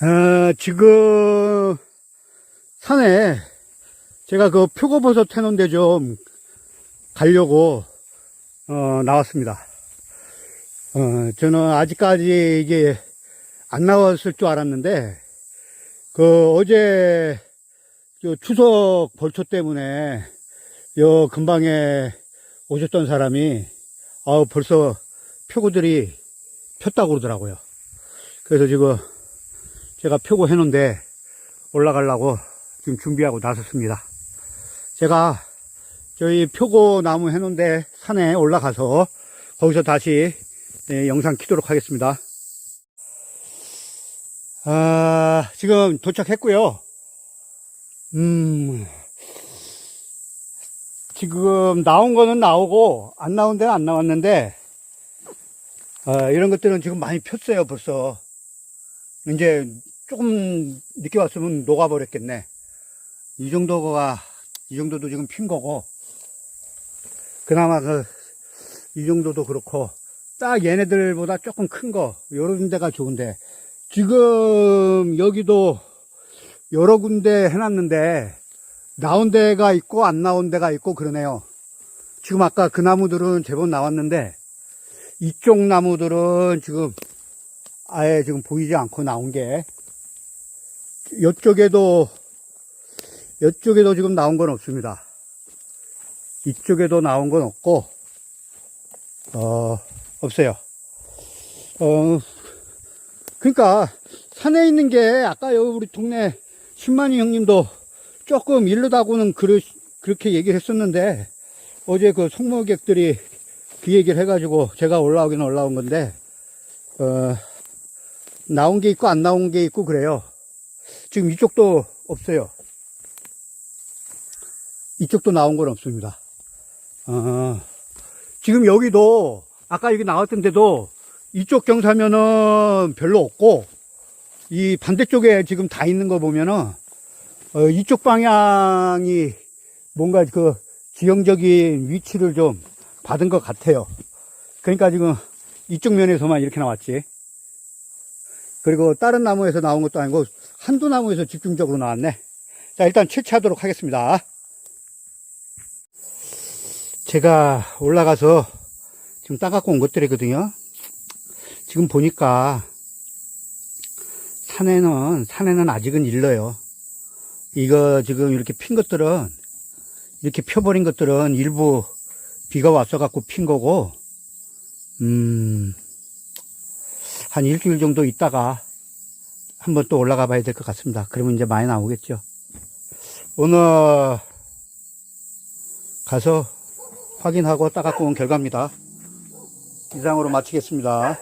어, 지금 산에 제가 그 표고버섯 해놓은 데 좀 가려고 어, 나왔습니다. 어, 저는 아직까지 이게 안 나왔을 줄 알았는데 그 어제 저 추석 벌초 때문에 요 근방에 오셨던 사람이 아우 벌써 표고들이 폈다고 그러더라고요. 그래서 지금 제가 표고 해놓은데 올라가려고 지금 준비하고 나섰습니다. 제가 저희 표고 나무 해놓은데 산에 올라가서 거기서 다시 예, 영상 키도록 하겠습니다. 아, 지금 도착했고요. 음, 지금 나온 거는 나오고 안 나온 데는 안 나왔는데 아, 이런 것들은 지금 많이 폈어요 벌써 이제 조금 늦게 왔으면 녹아버렸겠네 이 정도가 이 정도도 지금 핀 거고 그나마 그 이 정도도 그렇고 딱 얘네들보다 조금 큰 거 요런 데가 좋은데 지금 여기도 여러 군데 해놨는데 나온 데가 있고 안 나온 데가 있고 그러네요. 지금 아까 그 나무들은 제법 나왔는데 이쪽 나무들은 지금 아예 지금 보이지 않고 나온 게 이쪽에도 이쪽에도 지금 나온 건 없습니다. 이쪽에도 나온 건 없고 어 없어요. 어 그러니까 산에 있는 게 아까 여기 우리 동네 신만이 형님도 조금 일르다고는 그러, 그렇게 얘기를 했었는데 어제 그 송모객들이 그 얘기를 해가지고 제가 올라오긴 올라온 건데 어, 나온 게 있고 안 나온 게 있고 그래요. 지금 이쪽도 없어요. 이쪽도 나온 건 없습니다. 어, 지금 여기도 아까 여기 나왔던 데도 이쪽 경사면은 별로 없고 이 반대쪽에 지금 다 있는 거 보면은 어, 이쪽 방향이 뭔가 그 지형적인 위치를 좀 받은 것 같아요. 그러니까 지금 이쪽 면에서만 이렇게 나왔지. 그리고 다른 나무에서 나온 것도 아니고 한두 나무에서 집중적으로 나왔네. 자, 일단 채취하도록 하겠습니다. 제가 올라가서 지금 따갖고 온 것들이거든요. 지금 보니까 산에는, 산에는 아직은 일러요. 이거 지금 이렇게 핀 것들은, 이렇게 펴버린 것들은 일부 비가 왔어 갖고 핀 거고, 음, 한 일주일 정도 있다가 한번 또 올라가 봐야 될 것 같습니다. 그러면 이제 많이 나오겠죠. 오늘 가서 확인하고 따갖고 온 결과입니다. 이상으로 마치겠습니다.